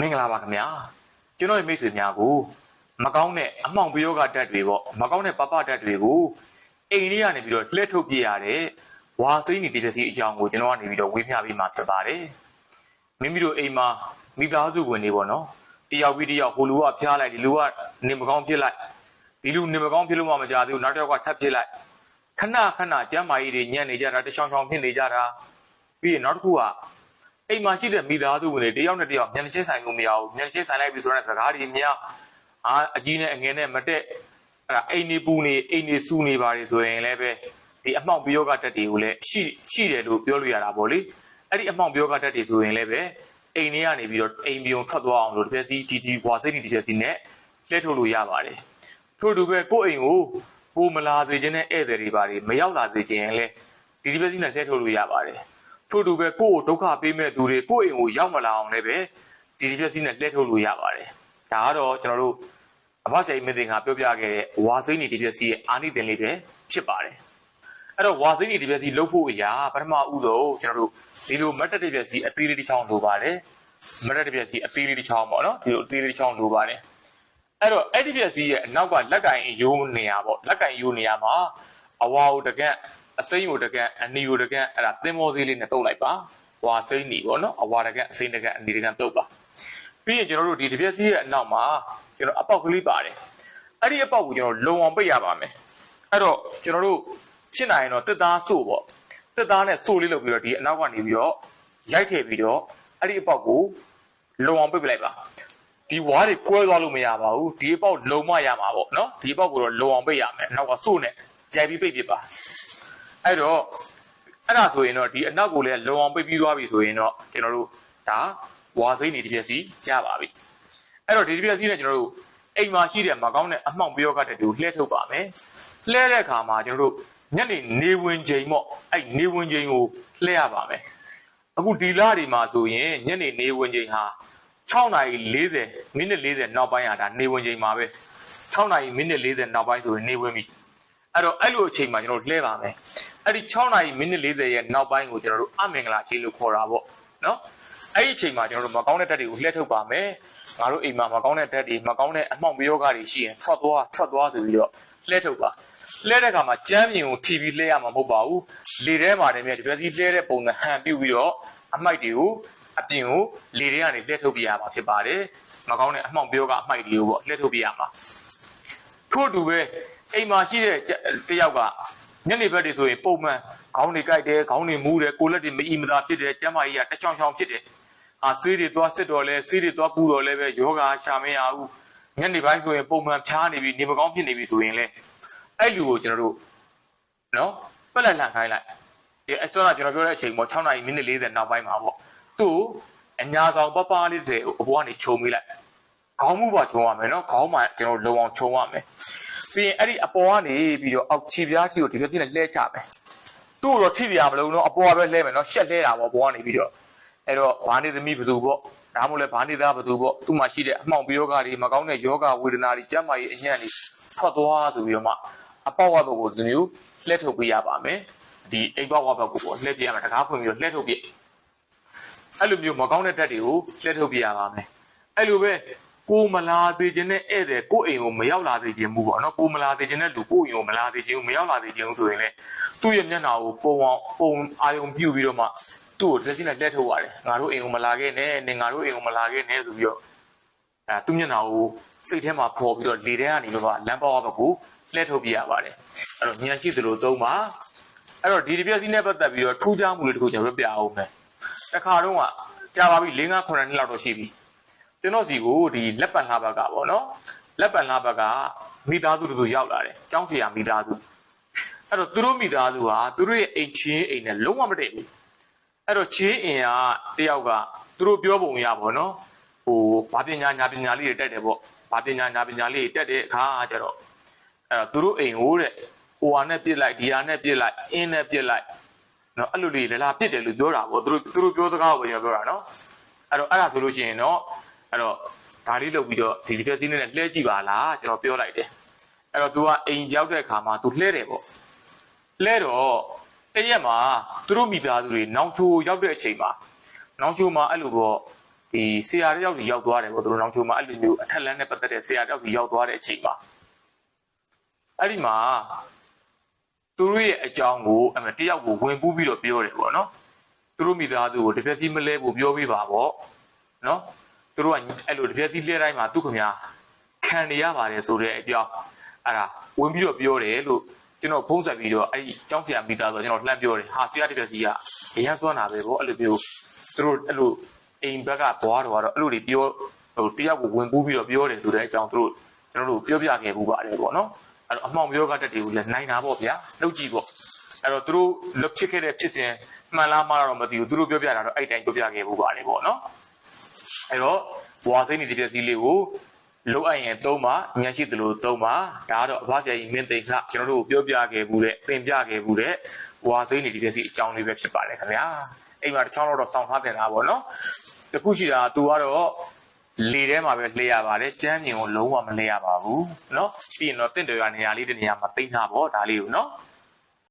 မင်္ဂလာပါခင်ဗျာကျွန်တော်ရဲ့မိတ်ဆွေများကိုမကောင်းတဲ့အမှောင်ပယောဂဓာတ်တွေပေါ့မကောင်းတဲ့ပပဓာတ်တွေကိုအိမ်လေးကနေပြီးတော့လှည့်ထုတ်ပြရတဲ့ဝါစိမ့်နေတည်တဲ့စီအကြောင်းကိုကျွန်တော်ကနေပြီးတော့ဝေမျှပေးမှာဖြစ်ပါတယ်မိမိတို့အိမ်မှာမိသားစုဝင်တွေပေါ့နော်တယောက်ပြီးတယောက်ဟိုလူကဖျားလိုက်ဒီလူကနေမကောင်းဖြစ်လိုက်ဒီလူနေမကောင်းဖြစ်လို့မှမကြသေးဘူးနောက်တစ်ယောက်ကထပ်ဖြစ်လိုက်ခဏခဏကျမ်းမာရေးတွေညံ့နေကြတာတချောင်းချောင်းဖြစ်နေကြတာပြီးရင်နောက်တစ်ခုက အိမ်မှာရှိတဲ့မိသားစုဝင်တွေတယောက်နဲ့တယောက်မျက်နှာချင်းဆိုင်လို့မရဘူးမျက်နှာချင်းဆိုင်လိုက်ပြီဆိုတော့စကားတွေများအာအကြီးနဲ့အငယ်နဲ့မတက်အဲ့ဒါအိမ်နေပူနေအိမ်နေစူနေပါလေဆိုရင်လည်းပဲဒီအမှောင်ပြောကတက်တွေကိုလည်းရှိရှိတယ်လို့ပြောလို့ရတာပေါ့လေအဲ့ဒီအမှောင်ပြောကတက်တွေဆိုရင်လည်းပဲအိမ်ထဲကနေပြီးတော့အိမ်ပြုံထွက်သွားအောင်လို့တစ်ပြက်စီတီတီဘွာစိတ်တီတစ်ပြက်စီနဲ့လှည့်ထုတ်လို့ရပါတယ်ထို့တူပဲကိုယ့်အိမ်ကိုကိုမလာစေခြင်းနဲ့ဧည့်သည်တွေပါတွေမရောက်လာစေခြင်းရင်လည်းဒီတစ်ပြက်စီနဲ့လှည့်ထုတ်လို့ရပါတယ် ထို့တူပဲကိုယ့်ကိုဒုက္ခပေးမဲ့သူတွေကိုယ့်အိမ်ကိုရောက်မလာအောင်လည်းပဲဒီဒီပြက်စီနဲ့လှည့်ထုတ်လို့ရပါတယ်ဒါကတော့ကျွန်တော်တို့အဘဆိုင်မင်းတင်ကပြောပြခဲ့တဲ့ဝါစိမ့်နေဒီပြက်စီရဲ့အာနိသင်လေးပဲဖြစ်ပါတယ်အဲ့တော့ဝါစိမ့်နေဒီပြက်စီလှုပ်ဖို့အရာပထမဦးဆုံးကျွန်တော်တို့ဒီလိုမတ်တက်တဲ့ပြက်စီအသေးလေးတစ်ချောင်းလိုပါတယ်မတ်တက်တဲ့ပြက်စီအသေးလေးတစ်ချောင်းပေါ့နော်ဒီလိုအသေးလေးတစ်ချောင်းလိုပါတယ်အဲ့တော့အဲ့ဒီပြက်စီရဲ့အနောက်ကလက်ကင်ယိုးနေရပေါ့လက်ကင်ယိုးနေရမှာအဝါကိုတကန့် အစိမ့်ကိုတကန့်အနီကိုတကန့်အဲ့ဒါသင်္ဘောသေးလေးနဲ့တုပ်လိုက်ပါဝါစိမ့်နေပေါ့နော်အဝါတကန့်အစိမ့်တကန့်အနီတကန့်တုပ်ပါပြီးရင်ကျွန်တော်တို့ဒီတစ်ပြက်စီရဲ့အနောက်မှာကျွန်တော်အပေါက်ကလေးပါတယ်အဲ့ဒီအပေါက်ကိုကျွန်တော်လုံအောင်ပိတ်ရပါမယ်အဲ့တော့ကျွန်တော်တို့ဖြစ်နိုင်ရင်တော့တက်သားစို့ပေါ့တက်သားနဲ့စို့လေးလုပ်ပြီးတော့ဒီအနောက်ကနေပြီးတော့ရိုက်ထည့်ပြီးတော့အဲ့ဒီအပေါက်ကိုလုံအောင်ပိတ်ပလိုက်ပါဒီဝါးတွေကွဲသွားလို့မရပါဘူးဒီအပေါက်လုံမရမှာပေါ့နော်ဒီအပေါက်ကိုတော့လုံအောင်ပိတ်ရမယ်နောက်ကစို့နဲ့ကြိုက်ပြီးပိတ်ပြပါ အဲ့တော့အဲ့ဒါဆိုရင်တော့ဒီအနောက်ကိုလည်းလုံအောင်ပိတ်ပြီးသွားပြီဆိုရင်တော့ကျွန်တော်တို့ဒါဝါစိမ့်နေတစ်ပြက်စီရပါပြီအဲ့တော့ဒီတစ်ပြက်စီနဲ့ကျွန်တော်တို့အိမ်မှာရှိတဲ့မကောင်းတဲ့အမှောင်ပြောကတဲ့တူလှည့်ထုတ်ပါမယ်လှည့်တဲ့အခါမှာကျွန်တော်တို့ညနေနေဝင်ချိန်ပေါ့အဲ့နေဝင်ချိန်ကိုလှည့်ရပါမယ်အခုဒီလတွေမှာဆိုရင်ညနေနေဝင်ချိန်ဟာ6နာရီ40မိနစ်40နောက်ပိုင်းอ่ะဒါနေဝင်ချိန်မှာပဲ6နာရီမိနစ်40နောက်ပိုင်းဆိုရင်နေဝင်ပြီ အဲ့တော့အဲ့လိုအချိန်မှာကျွန်တော်တို့လှည့်ပါမယ်အဲ့ဒီ6နာရီမိနစ်40ရဲ့နောက်ပိုင်းကိုကျွန်တော်တို့အမင်္ဂလာအချိန်လို့ခေါ်တာပေါ့နော်အဲ့ဒီအချိန်မှာကျွန်တော်တို့မကောင်းတဲ့ဓာတ်တွေကိုလှည့်ထုတ်ပါမယ်ငါတို့အိမ်မှာမကောင်းတဲ့ဓာတ်တွေမကောင်းတဲ့အမှောင်ပယောဂတွေရှိရင်ထွက်သွားထွက်သွားဆိုပြီးတော့လှည့်ထုတ်ပါလှည့်တဲ့အခါမှာကြမ်းမြင်ကိုထိပြီးလှည့်ရမှာမဟုတ်ပါဘူးလေထဲမှာတည်းမြဲဒီပစီလှည့်တဲ့ပုံစံဟန်ပြုတ်ပြီးတော့အမိုက်တွေကိုအပြင်ကိုလေတွေကနေလှည့်ထုတ်ပြရမှာဖြစ်ပါတယ်။မကောင်းတဲ့အမှောင်ပြောကအမိုက်တွေကိုပေါ့လှည့်ထုတ်ပြရမှာ။ထို့အတူပဲ အိမ်မှာရှိတဲ့တယောက်ကညနေဘက်တွေဆိုရင်ပုံမှန်ခေါင်းတွေကြိုက်တယ်ခေါင်းတွေမူးတယ်ကိုယ်လက်တွေမအီမသာဖြစ်တယ်ကျန်းမာရေးကတချောင်းချောင်းဖြစ်တယ်။အာဆေးတွေသွားစစ်တော့လဲဆေးတွေသွားကူတော့လဲပဲယောဂါရှာမရဘူး။ညနေပိုင်းဆိုရင်ပုံမှန်ဖျားနေပြီနေမကောင်းဖြစ်နေပြီဆိုရင်လဲအဲ့လူကိုကျွန်တော်တို့နော်ပက်လက်လှန်ခိုင်းလိုက်ဒီအစောကကျွန်တော်ပြောတဲ့အချိန်ပေါ့6နာရီမိနစ်40နောက်ပိုင်းမှာပေါ့သူ့အညာဆောင်ပပလေးတဲ့အပေါ်ကနေခြုံမိလိုက်ခေါင်းမှုပါခြုံရမယ်နော်ခေါင်းမှာကျွန်တော်လုံအောင်ခြုံရမယ် ပြီးရင်အဲ့ဒီအပေါ်ကနေပြီးတော့အောက်ခြေပြားကြီးကိုဒီလိုပြင်းနဲ့လှဲချမယ်သူ့ကိုတော့ထိပြရမလို့နော်အပေါ်ကပဲလှဲမယ်နော်ရှက်လှဲတာပေါ့အပေါ်ကနေပြီးတော့အဲ့တော့ဘာနေသမီးဘသူပေါ့ဒါမှမဟုတ်လဲဘာနေသားဘသူပေါ့သူ့မှာရှိတဲ့အမှောင်ပြောဂါတွေမကောင်းတဲ့ယောဂဝေဒနာတွေကျန်းမာရေးအညံ့တွေထွက်သွားဆိုပြီးတော့မှအပေါက်ဝဘက်ကိုဒီမျိုးလှဲထုတ်ပေးရပါမယ်ဒီအိမ်ပေါက်ဝဘက်ကိုပေါ့လှဲပြရမယ်တကားဖွင့်ပြီးတော့လှဲထုတ်ပြအဲ့လိုမျိုးမကောင်းတဲ့ဓာတ်တွေကိုလက်ထုတ်ပြရပါမယ်အဲ့လိုပဲ ကိုမလာသေးခြင်းနဲ့ဧည့်သည်ကိုအိမ်ကိုမရောက်လာသေးခြင်းဘူးပေါ့နော်ကိုမလာသေးခြင်းနဲ့လူကိုအိမ်ကိုမလာသေးခြင်းဘူးမရောက်လာသေးခြင်းဘူးဆိုရင်လေသူ့ရဲ့မျက်နှာကိုပုံအောင်ပုံအာယုံပြုတ်ပြီးတော့မှသူ့ကိုလက်စီနဲ့လက်ထုတ်ရတယ်ငါတို့အိမ်ကိုမလာခဲ့နဲ့နင်ငါတို့အိမ်ကိုမလာခဲ့နဲ့ဆိုပြီးတော့အဲသူ့မျက်နှာကိုစိတ်ထဲမှာပေါ်ပြီးတော့လေထဲကနေတော့လမ်းပေါက်ဘက်ကိုလက်ထုတ်ပြရပါတယ်အဲ့တော့ညံရှိသလိုသုံးပါအဲ့တော့ဒီဒီပြက်စီနဲ့ပတ်သက်ပြီးတော့ထူးခြားမှုလေးတစ်ခုကျွန်တော်ပြပြအောင်မယ်တခါတော့ကကြာပါပြီ၄၅9နှစ်လောက်တော့ရှိပြီ ကျွန်တော်စီကိုဒီလက်ပံလှဘက်ကပေါ့နော်လက်ပံလှဘက်ကမိသားစုတို့ရောက်လာတယ်ចောင်းစီယာမိသားစုအဲ့တော့သူတို့မိသားစုဟာသူတို့ရဲ့အိမ်ချင်းအိမ်နဲ့လုံးဝမတည့်ဘူးအဲ့တော့ချင်းအိမ်ကတယောက်ကသူတို့ပြောပုံရပေါ့နော်ဟိုဘာပညာညာပညာလေးတွေတက်တယ်ပေါ့ဘာပညာညာပညာလေးတွေတက်တဲ့အခါကျတော့အဲ့တော့သူတို့အိမ်ကိုတဲ့ဟိုဟာနဲ့ပြစ်လိုက်ဒီဟာနဲ့ပြစ်လိုက်အင်းနဲ့ပြစ်လိုက်နော်အဲ့လိုလေးလလာပြစ်တယ်လို့ပြောတာပေါ့သူတို့သူတို့ပြောစကားကိုကျွန်တော်ပြောတာနော်အဲ့တော့အဲ့ဒါဆိုလို့ရှိရင်တော့ အဲ့တော့ဒါလေးလုပ်ပြီးတော့ဒီဒီပြက်စီးနဲ့လှဲကြည့်ပါလားကျွန်တော်ပြောလိုက်တယ်အဲ့တော့ तू ကအိမ်ရောက်တဲ့အခါမှာ तू လှဲတယ်ပေါ့လှဲတော့တရက်မှာသူတို့မိသားစုတွေနောင်ချိုရောက်တဲ့အချိန်မှာနောင်ချိုမှာအဲ့လိုပေါ့ဒီဆရာတယောက်ကြီးရောက်သွားတယ်ပေါ့သူတို့နောင်ချိုမှာအဲ့လိုမျိုးအထက်လန်းနဲ့ပတ်သက်တဲ့ဆရာတယောက်ကြီးရောက်သွားတဲ့အချိန်မှာအဲ့ဒီမှာသူတို့ရဲ့အကြောင်းကိုအမတယောက်ကိုဝင်ပူးပြီးတော့ပြောတယ်ပေါ့နော်သူတို့မိသားစုကိုတစ်ပြက်စီမလဲဖို့ပြောပြပါပေါ့နော် သူတို့ကအဲ့လိုတစ်ပြက်စီလဲတိုင်းမှာသူ့ခင်ဗျာခံနေရပါတယ်ဆိုတဲ့အကြောင်းအဲ့ဒါဝင်ပြီးတော့ပြောတယ်လို့ကျွန်တော်ဖုံးဆက်ပြီးတော့အဲ့ဒီကျောင်းဆရာမိသားစုကကျွန်တော်လှမ်းပြောတယ်ဟာဆရာတစ်ပြက်စီကအရန်စွမ်းတာပဲပေါ့အဲ့လိုမျိုးသူတို့အဲ့လိုအိမ်ဘက်ကဘွားတော်ကတော့အဲ့လိုတွေပြောဟိုတယောက်ကိုဝင်ပူးပြီးတော့ပြောတယ်ဆိုတဲ့အကြောင်းသူတို့ကျွန်တော်တို့ပြောပြခဲ့မှုပါတယ်ပေါ့နော်အဲ့တော့အမှောင်ပြောကတက်တွေကိုလည်းနိုင်တာပေါ့ဗျာလှုပ်ကြည့်ပေါ့အဲ့တော့သူတို့လွတ်ဖြစ်ခဲ့တဲ့ဖြစ်စဉ်မှန်လားမှားလားတော့မသိဘူးသူတို့ပြောပြတာတော့အဲ့တိုင်းပြောပြခဲ့ဖို့ပါတယ်ပေါ့နော် အဲ့တော့ဘွာစိမ့်နေတဲ့ပစ္စည်းလေးကိုလုံးအပ်ရင်သုံးပါညံရှိသလိုသုံးပါဒါကတော့အဘဆရာကြီးမင်းသိန်းကကျွန်တော်တို့ကိုပြောပြခဲ့ဘူးတဲ့သင်ပြခဲ့ဘူးတဲ့ဘွာစိမ့်နေတဲ့ပစ္စည်းအကြောင်းလေးပဲဖြစ်ပါတယ်ခင်ဗျာအိမ်မှာတစ်ချောင်းတော့စောင့်ထားတင်တာပေါ့နော်တခုရှိတာကသူကတော့လေထဲမှာပဲလှည့်ရပါတယ်ကျမ်းမြင်ကိုလုံးဝမလှည့်ရပါဘူးเนาะပြီးရင်တော့တင့်တယ်ရနေရာလေးတနေရာမှာတိတ်ထားပေါ့ဒါလေးကိုเนาะ